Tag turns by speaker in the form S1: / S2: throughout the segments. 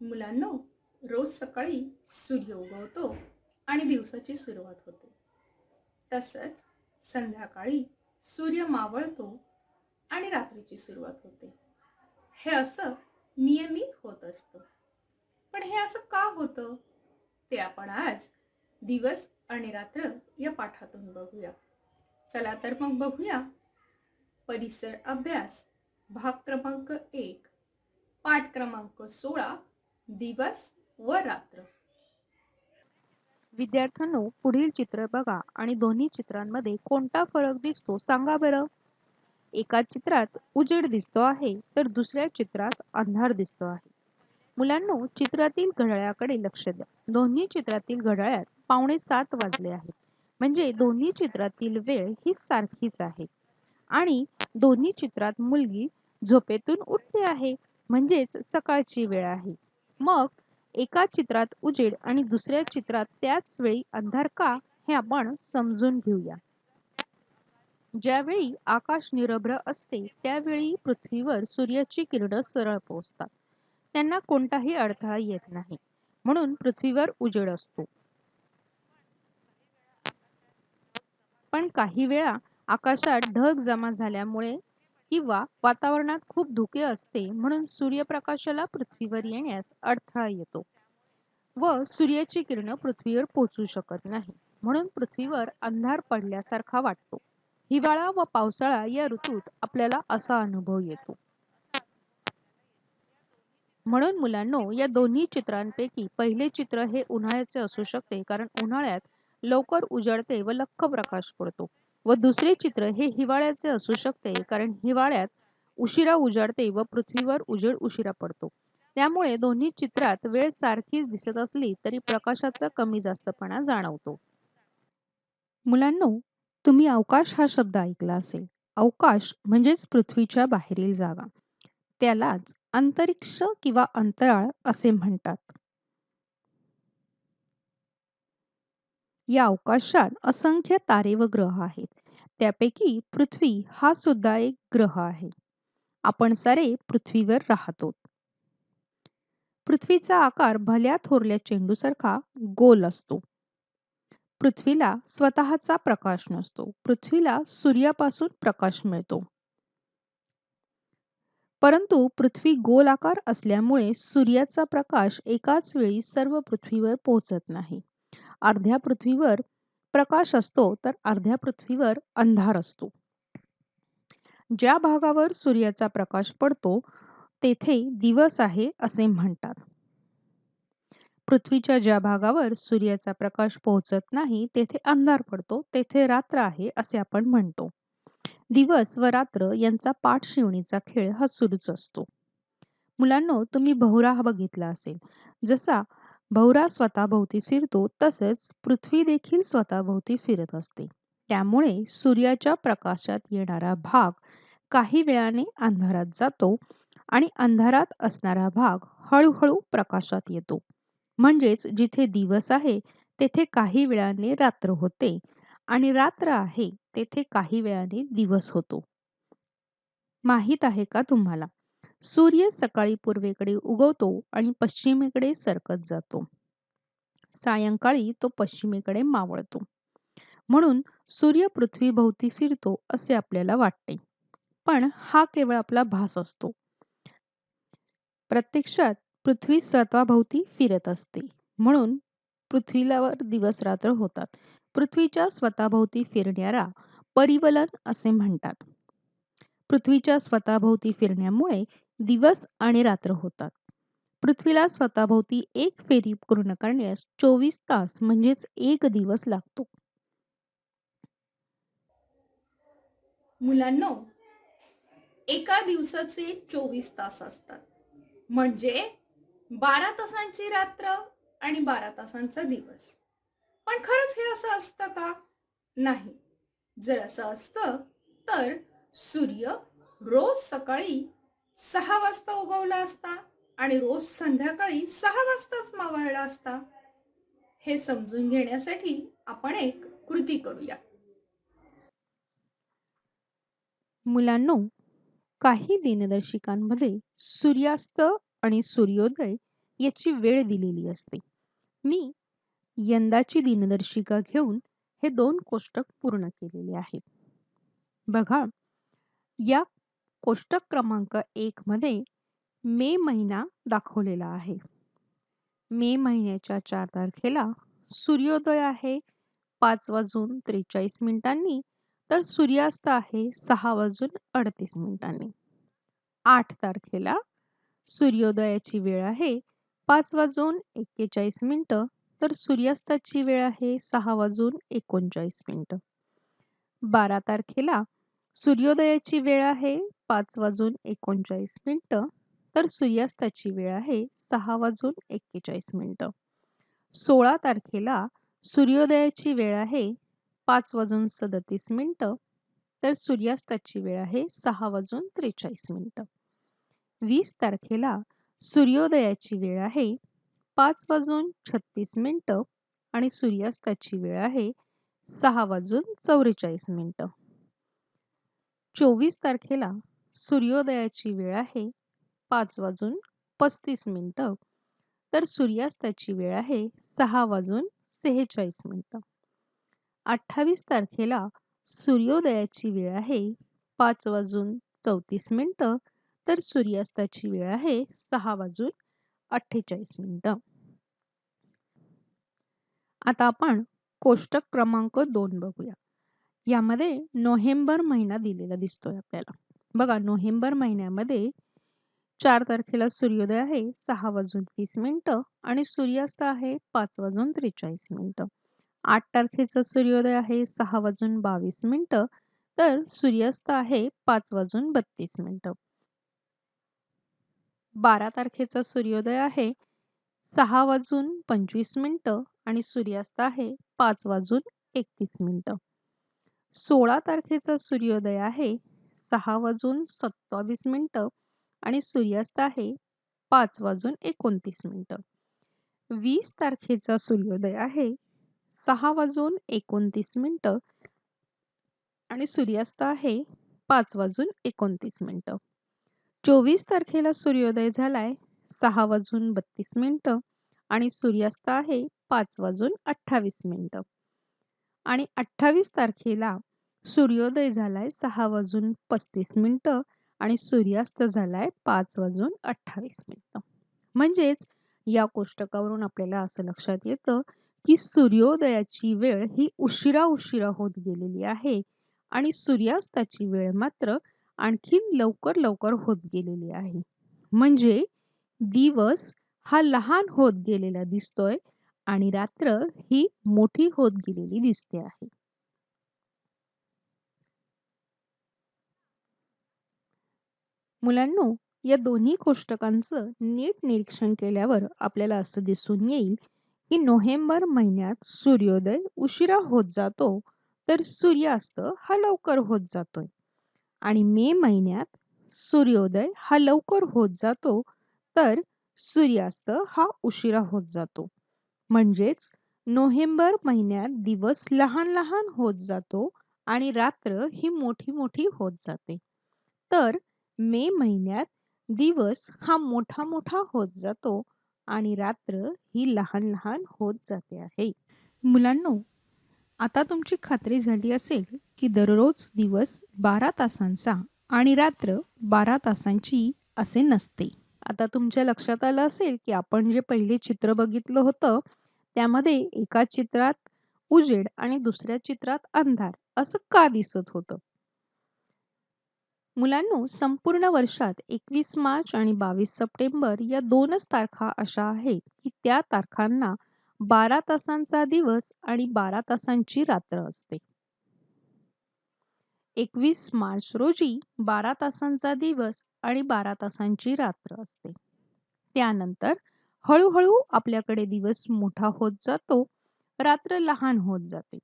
S1: मुलांनो रोज सकाळी सूर्य उगवतो आणि दिवसाची सुरुवात होते. तसंच संध्याकाळी सूर्य मावळतो आणि रात्रीची सुरुवात होते. हे असं नियमित होत असतं. पण हे असं का होतं? ते आपण आज दिवस आणि रात्र या पाठातून बघूया. चला तर मग बघूया. परिसर अभ्यास भाग क्रमांक एक पाठ क्रमांक सोळा दिवस व रात्र.
S2: विद्यार्थ्यांनो पुढील चित्र बघा आणि दोन्ही चित्रांमध्ये कोणता फरक दिसतो सांगा बरं. एका चित्रात उजेड दिसतो आहे तर दुसऱ्या चित्रात अंधार दिसतो आहे. मुलांनो चित्रातील घड्याळाकडे लक्ष द्या. दोन्ही चित्रातील घड्याळात पावणे सात वाजले आहेत. म्हणजे दोन्ही चित्रातील वेळ ही सारखीच आहे. आणि दोन्ही चित्रात मुलगी झोपेतून उठली आहे. म्हणजेच सकाळची वेळ आहे. मग एका चित्रात उजेड आणि दुसऱ्या चित्रात त्याच वेळी अंधार का हे आपण समजून घेऊया. ज्यावेळी आकाश निरभ्र असते त्यावेळी पृथ्वीवर सूर्याची किरण सरळ पोहोचतात. त्यांना कोणताही अडथळा येत नाही. म्हणून पृथ्वीवर उजेड असतो. पण काही वेळा आकाशात ढग जमा झाल्यामुळे किंवा वातावरणात खूप धुके असते म्हणून सूर्यप्रकाशाला पृथ्वीवर येण्यास अडथळा येतो व सूर्याची किरण पृथ्वीवर पोचू शकत नाही म्हणून पृथ्वीवर अंधार पडल्यासारखा वाटतो. हिवाळा व पावसाळा या ऋतूत आपल्याला असा अनुभव येतो. म्हणून मुलांनो या दोन्ही चित्रांपैकी पहिले चित्र हे उन्हाळ्याचे असू शकते कारण उन्हाळ्यात लवकर उजळते व लख्ख प्रकाश पडतो. व दुसरे चित्र हे हिवाळ्याचे असू शकते कारण हिवाळ्यात उशिरा उजाडते व पृथ्वीवर उजेड उशिरा पडतो. त्यामुळे दोन्ही चित्रात वेळ सारखीच दिसत असली तरी प्रकाशाचा कमी जास्तपणा जाणवतो. मुलांनो तुम्ही अवकाश हा शब्द ऐकला असेल. अवकाश म्हणजेच पृथ्वीच्या बाहेरील जागा. त्यालाच अंतरिक्ष किंवा अंतराळ असे म्हणतात. या अवकाशात असंख्य तारे व ग्रह आहेत. त्यापैकी पृथ्वी हा सुद्धा एक ग्रह आहे. आपण सारे पृथ्वीवर राहतो. पृथ्वीचा आकार भल्या थोरल्या चेंडूसारखा गोल असतो. पृथ्वीला स्वतःचा प्रकाश नसतो. पृथ्वीला सूर्यापासून प्रकाश मिळतो. परंतु पृथ्वी गोल आकार असल्यामुळे सूर्याचा प्रकाश एकाच वेळी सर्व पृथ्वीवर पोहोचत नाही. अर्ध्या पृथ्वीवर प्रकाश असतो तर अर्ध्या पृथ्वीवर अंधार असतो. ज्या भागावर सूर्याचा प्रकाश पडतो तेथे दिवस आहे असे म्हणतात. पृथ्वीच्या ज्या भागावर सूर्याचा प्रकाश पोहोचत नाही तेथे अंधार पडतो तेथे रात्र आहे असे आपण म्हणतो. दिवस व रात्र यांचा पाठ शिवणीचा खेळ हा सुरूच असतो. मुलांनो तुम्ही भौरा हा बघितला असेल. जसा भवरा स्वतःभोवती फिरतो तसेच पृथ्वी देखील स्वतःभोवती फिरत असते. त्यामुळे सूर्याच्या प्रकाशात येणारा भाग काही वेळाने अंधारात जातो आणि अंधारात असणारा भाग हळूहळू प्रकाशात येतो. म्हणजेच जिथे दिवस आहे तेथे काही वेळाने रात्र होते आणि रात्र आहे तेथे काही वेळाने दिवस होतो. माहीत आहे का तुम्हाला? सूर्य सकाळी पूर्वेकडे उगवतो आणि पश्चिमेकडे सरकत जातो. सायंकाळी तो पश्चिमेकडे मावळतो. म्हणून सूर्य पृथ्वीभोवती फिरतो असे आपल्याला वाटते. पण हा केवळ आपला भास असतो. प्रत्यक्षात पृथ्वी स्वतःभोवती फिरत असते. म्हणून पृथ्वीलावर दिवस रात्र होतात. पृथ्वीच्या स्वतःभोवती फिरण्याला परिवलन असे म्हणतात. पृथ्वीच्या स्वतःभोवती फिरण्यामुळे दिवस आणि रात्र होतात. पृथ्वीला स्वतःभोवती एक फेरी पूर्ण करण्यास चोवीस तास म्हणजेच एक दिवस लागतो.
S1: मुलांनो एका दिवसाचे चोवीस तास असतात. म्हणजे बारा तासांची रात्र आणि बारा तासांचा दिवस. पण खरंच हे असं असतं का? नाही. जर असं असतं तर सूर्य रोज सकाळी सहा वाजता उगवला असता आणि रोज संध्याकाळी सहा वाजताच मावळला असता हे समजून घेण्यासाठी आपण एक कृती करूया.
S2: मुलांनो काही दिनदर्शिकांमध्ये सूर्यास्त आणि सूर्योदय याची वेळ दिलेली असते. मी यंदाची दिनदर्शिका घेऊन हे दोन कोष्टक पूर्ण केलेले आहेत. बघा या कोष्टक क्रमांक एक मध्ये मे महिना दाखवलेला आहे. मे महिन्याच्या चार तारखेला सूर्योदय आहे. पाच वाजून त्रेचाळीस मिनिटांनी तर सूर्यास्त आहे सहा वाजून अडतीस मिनिटांनी. आठ तारखेला सूर्योदयाची वेळ आहे पाच वाजून एक्केचाळीस मिनटं तर सूर्यास्ताची वेळ आहे सहा वाजून एकोणचाळीस मिनटं. बारा तारखेला सूर्योदयाची वेळ आहे पाच वाजून एकोणचाळीस मिनटं तर सूर्यास्ताची वेळ आहे सहा वाजून एक्केचाळीस मिनटं. सोळा तारखेला सूर्योदयाची वेळ आहे पाच वाजून सदतीस मिनटं तर सूर्यास्ताची वेळ आहे सहा वाजून त्रेचाळीस मिनटं. वीस तारखेला सूर्योदयाची वेळ आहे पाच वाजून छत्तीस मिनटं आणि सूर्यास्ताची वेळ आहे सहा वाजून चौवेचाळीस मिनटं. चोवीस तारखेला सूर्योदयाची वेळ आहे पाच वाजून पस्तीस मिनटं. तर सूर्यास्ताची वेळ आहे सहा वाजून सेहेचाळीस मिनटं. अठ्ठावीस तारखेला सूर्योदयाची वेळ आहे पाच वाजून चौतीस मिनटं. तर सूर्यास्ताची वेळ आहे सहा वाजून अठ्ठेचाळीस मिनटं. आता आपण कोष्टक क्रमांक दोन बघूया. यामध्ये नोव्हेंबर महिना दिलेला दिसतोय आपल्याला. बघा नोव्हेंबर महिन्यामध्ये चार तारखेला सूर्योदय आहे सहा वाजून तीस मिनिटं आणि सूर्यास्त आहे पाच वाजून त्रेचाळीस मिनिटं. आठ तारखेचा सूर्योदय आहे सहा वाजून बावीस मिनिटं. तर सूर्यास्त आहे पाच वाजून बत्तीस मिनिटं. बारा तारखेचा सूर्योदय आहे सहा वाजून पंचवीस मिनिटं आणि सूर्यास्त आहे पाच वाजून एकतीस मिनिटं. सोळा तारखेचा सूर्योदय आहे सहा वाजून सत्तावीस मिनटं आणि सूर्यास्त आहे पाच वाजून एकोणतीस मिनटं. वीस तारखेचा सूर्योदय आहे सहा वाजून एकोणतीस मिनटं आणि सूर्यास्त आहे पाच वाजून एकोणतीस मिनटं. चोवीस तारखेला सूर्योदय झालाय सहा वाजून बत्तीस मिनटं आणि सूर्यास्त आहे पाच वाजून अठ्ठावीस मिनटं. आणि अठ्ठावीस तारखेला सूर्योदय झालाय सहा वाजून पस्तीस मिनटं आणि सूर्यास्त झालाय पाच वाजून अठ्ठावीस मिनटं. म्हणजेच या कोष्टकावरून आपल्याला असं लक्षात येतं की सूर्योदयाची वेळ ही उशिरा उशिरा होत गेलेली आहे आणि सूर्यास्ताची वेळ मात्र आणखीन लवकर लवकर होत गेलेली आहे. म्हणजे दिवस हा लहान होत गेलेला दिसतोय आणि रात्र ही मोठी होत गेलेली दिसते आहे. मुलांनो या दोन्ही कोष्टकांचं नीट निरीक्षण केल्यावर आपल्याला असं दिसून येईल की नोव्हेंबर महिन्यात सूर्योदय उशिरा होत जातो तर सूर्यास्त हा लवकर होत जातोय. आणि मे महिन्यात सूर्योदय हा लवकर होत जातो तर सूर्यास्त हा उशिरा होत जातो. म्हणजेच नोव्हेंबर महिन्यात दिवस लहान लहान होत जातो आणि रात्र ही मोठी मोठी होत जाते. तर मे महिन्यात दिवस हा मोठा मोठा होत जातो आणि रात्र ही लहान लहान होत जाते आहे. मुलांनो आता तुमची खात्री झाली असेल की दररोज दिवस बारा तासांचा आणि रात्र बारा तासांची असे नसते. आता तुमच्या लक्षात आलं असेल की आपण जे पहिले चित्र बघितलं होतं त्यामध्ये एका चित्रात उजेड आणि दुसऱ्या चित्रात अंधार असं का दिसत होतं? मुलांनो संपूर्ण वर्षात एकवीस मार्च आणि बावीस सप्टेंबर या दोनच तारखा अशा आहेत की त्या तारखांना बारा तासांचा दिवस आणि बारा तासांची रात्र असते. एकवीस मार्च रोजी बारा तासांचा दिवस आणि बारा तासांची रात्र असते. त्यानंतर हळूहळू आपल्याकडे दिवस मोठा होत जातो रात्र लहान होत जाते.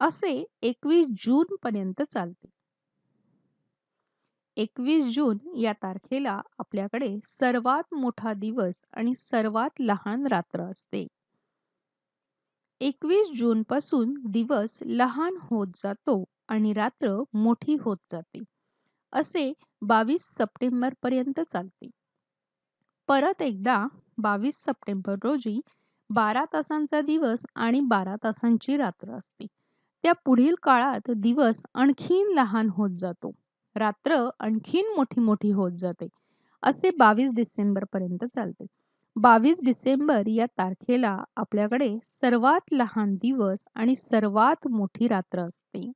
S2: असे एकवीस जून पर्यंत चालते. एकवीस जून या तारखेला आपल्याकडे सर्वात मोठा दिवस आणि सर्वात लहान रात्र असते. एकवीस जून पासून दिवस लहान होत जातो आणि रात्र मोठी होत जाते. असे बावीस सप्टेंबर पर्यंत चालते. परत एकदा बावीस सप्टेंबर रोजी बारा तासांचा दिवस आणि बारा तासांची रात्र असते. त्या पुढील काळात दिवस आणखीन लहान होत जातो. रात्र आणखीन मोठी मोठी होत जाते. असे बावीस डिसेंबर पर्यंत चालते. बावीस डिसेंबर या तारखेला आपल्याकडे सर्वात लहान दिवस आणि सर्वात मोठी रात्र असते.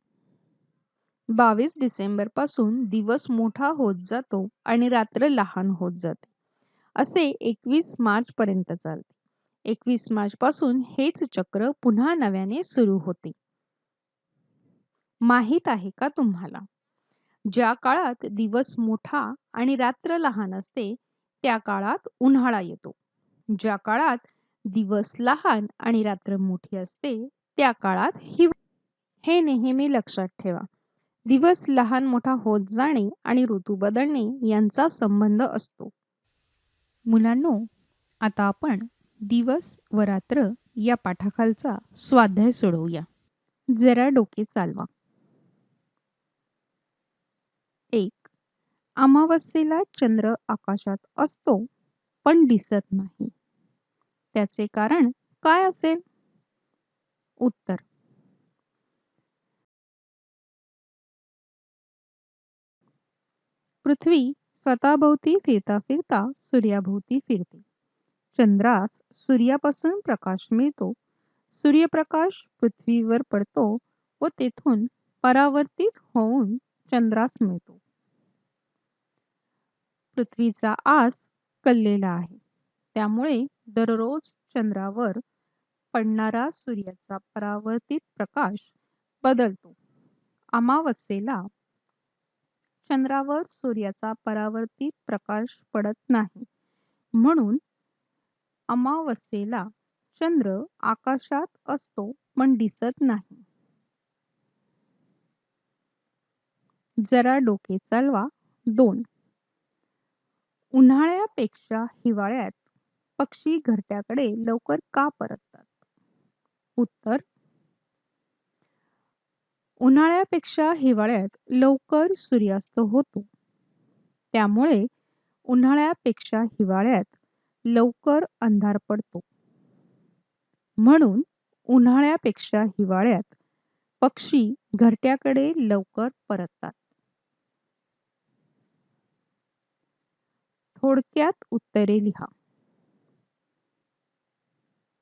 S2: बावीस डिसेंबरपासून दिवस मोठा होत जातो आणि रात्र लहान होत जाते. असे एकवीस मार्च पर्यंत चालते. एकवीस मार्च पासून हेच चक्र पुन्हा नव्याने सुरू होते. माहीत आहे का तुम्हाला? ज्या काळात दिवस मोठा आणि रात्र लहान असते त्या काळात उन्हाळा येतो. ज्या काळात दिवस लहान आणि रात्र मोठी असते त्या काळात हिव हे नेहमी लक्षात ठेवा. दिवस लहान मोठा होत जाणे आणि ऋतू बदलणे यांचा संबंध असतो. मुलांनो आता आपण दिवस व रात्र या पाठाखालचा स्वाध्याय सोडवूया. जरा डोके चालवा एक अमावस्येला चंद्र आकाशात असतो पण दिसत नाही. त्याचे कारण काय असेल? उत्तर. पृथ्वी स्वतःभोवती फिरता फिरता सूर्याभोवती फिरते. चंद्रास सूर्यापासून प्रकाश मिळतो. सूर्यप्रकाश पृथ्वीवर पडतो व तेथून परावर्तित होऊन चंद्रास मिळतो. पृथ्वीचा आस कललेला आहे. त्यामुळे दररोज चंद्रावर पडणारा सूर्याचा परावर्तित प्रकाश बदलतो. अमावस्येला चंद्रावर सूर्याचा परावर्तित प्रकाश पडत नाही. म्हणून अमावस्येला चंद्र आकाशात असतो पण दिसत नाही. जरा डोके चालवा. दोन उन्हाळ्यापेक्षा हिवाळ्यात पक्षी घरट्याकडे लवकर का परततात? उत्तर उन्हाळ्यापेक्षा हिवाळ्यात लवकर सूर्यास्त होतो. त्यामुळे उन्हाळ्यापेक्षा हिवाळ्यात लवकर अंधार पडतो. म्हणून उन्हाळ्यापेक्षा हिवाळ्यात पक्षी घरट्याकडे लवकर परततात. थोडक्यात उत्तरे लिहा.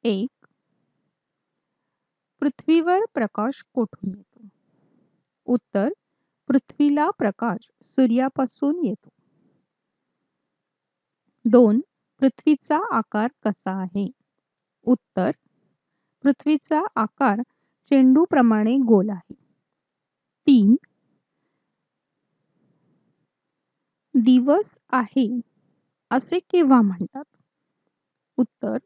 S2: एक. पृथ्वीवर प्रकाश कोठून येतो? उत्तर. पृथ्वीला प्रकाश सूर्यापासून येतो. दोन. पृथ्वीचा आकार कसा आहे? उत्तर. पृथ्वीचा आकार चेंडूप्रमाणे गोल आहे. तीन. दिवस आहे. असे केव्हा म्हणतात? उत्तर.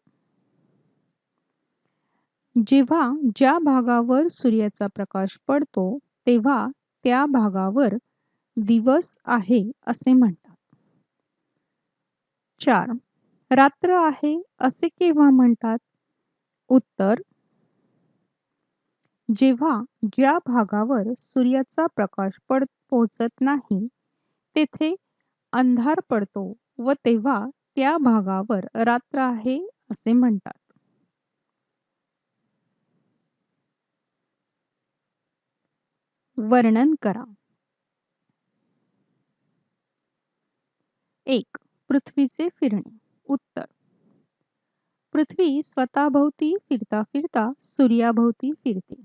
S2: जेव्हा ज्या भागावर सूर्याचा प्रकाश पडतो तेव्हा त्या भागावर दिवस आहे असे म्हणतात. चार. रात्र आहे असे केव्हा म्हणतात? उत्तर. जेव्हा ज्या भागावर सूर्याचा प्रकाश पड पोहोचत नाही तेथे अंधार पडतो व तेव्हा त्या भागावर रात्र आहे असे म्हणतात. वर्णन करा. एक पृथ्वीचे फिरणे. उत्तर. पृथ्वी स्वतःभोवती फिरता फिरता सूर्याभोवती फिरते.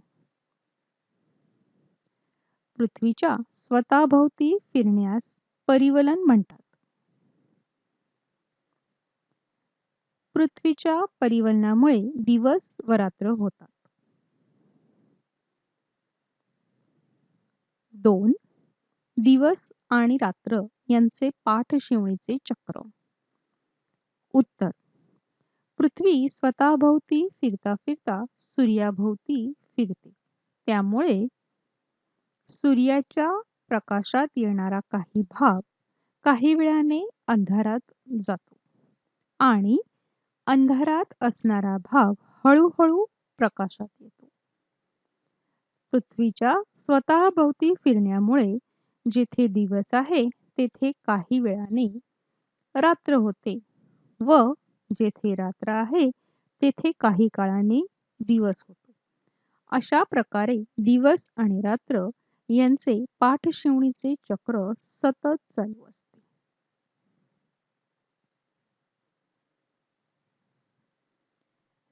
S2: पृथ्वीच्या स्वतःभोवती फिरण्यास परिवलन म्हणतात. पृथ्वीच्या परिवलनामुळे दिवस व रात्र होतात. दोन दिवस आणि रात्र यांचे पाठशिवणीचे चक्र. उत्तर पृथ्वी स्वतःभोवती फिरता फिरता सूर्याभोवती फिरते. त्यामुळे सूर्याच्या प्रकाशात येणारा काही भाग काही वेळाने अंधारात जातो. आणि अंधारात असणारा भाग हळूहळू प्रकाशात येतो. पृथ्वीच्या स्वतःभोवती फिरण्यामुळे जेथे दिवस आहे तेथे काही वेळाने रात्र होते व जेथे रात्र आहे तेथे काही काळाने दिवस होतो. अशा प्रकारे दिवस आणि रात्र यांचे पाठशिवणीचे चक्र सतत चालू असते.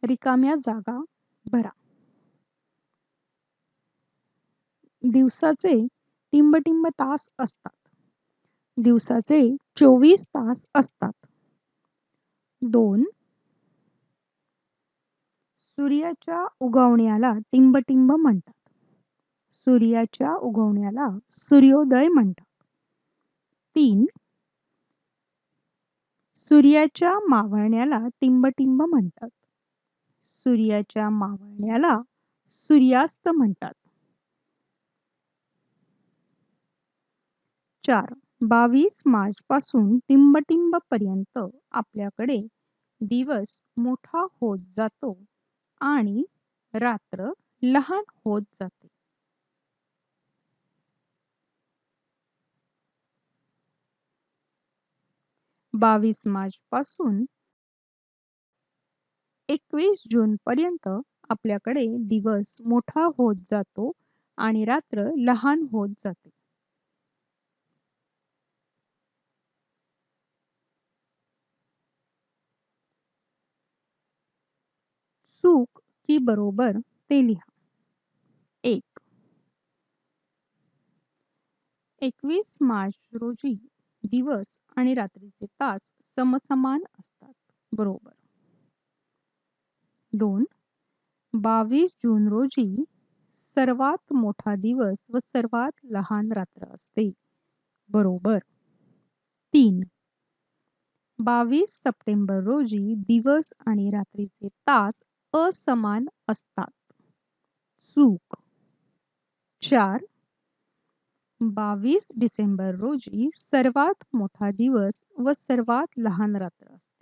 S2: रिकाम्या जागा भरा. दिवसाचे टिंबटिंब तास असतात. दिवसाचे चोवीस तास असतात. दोन. सूर्याच्या उगवण्याला टिंबटिंब म्हणतात. सूर्याच्या उगवण्याला सूर्योदय म्हणतात. तीन. सूर्याच्या मावळण्याला टिंबटिंब म्हणतात. सूर्याच्या मावळण्याला सूर्यास्त म्हणतात. चार बावीस मार्च पासून टिंबटिंब पर्यंत आपल्याकडे दिवस मोठा होत जातो आणि रात्र लहान होत जाते. बावीस मार्च पासून एकवीस जून पर्यंत आपल्याकडे दिवस मोठा होत जातो आणि रात्र लहान होत जाते. चूक की बरोबर ते लिहा. एक एकवीस मार्च रोजी दिवस आणि रात्रीचे तास समसमान असतात. बरोबर. दोन. बावीस जून रोजी सर्वात मोठा दिवस व सर्वात लहान रात्र असते. बरोबर. तीन. बावीस सप्टेंबर रोजी दिवस आणि रात्रीचे तास असमान असतात. चूक. चार. बावीस डिसेंबर रोजी सर्वात मोठा दिवस व सर्वात लहान रात्र असते.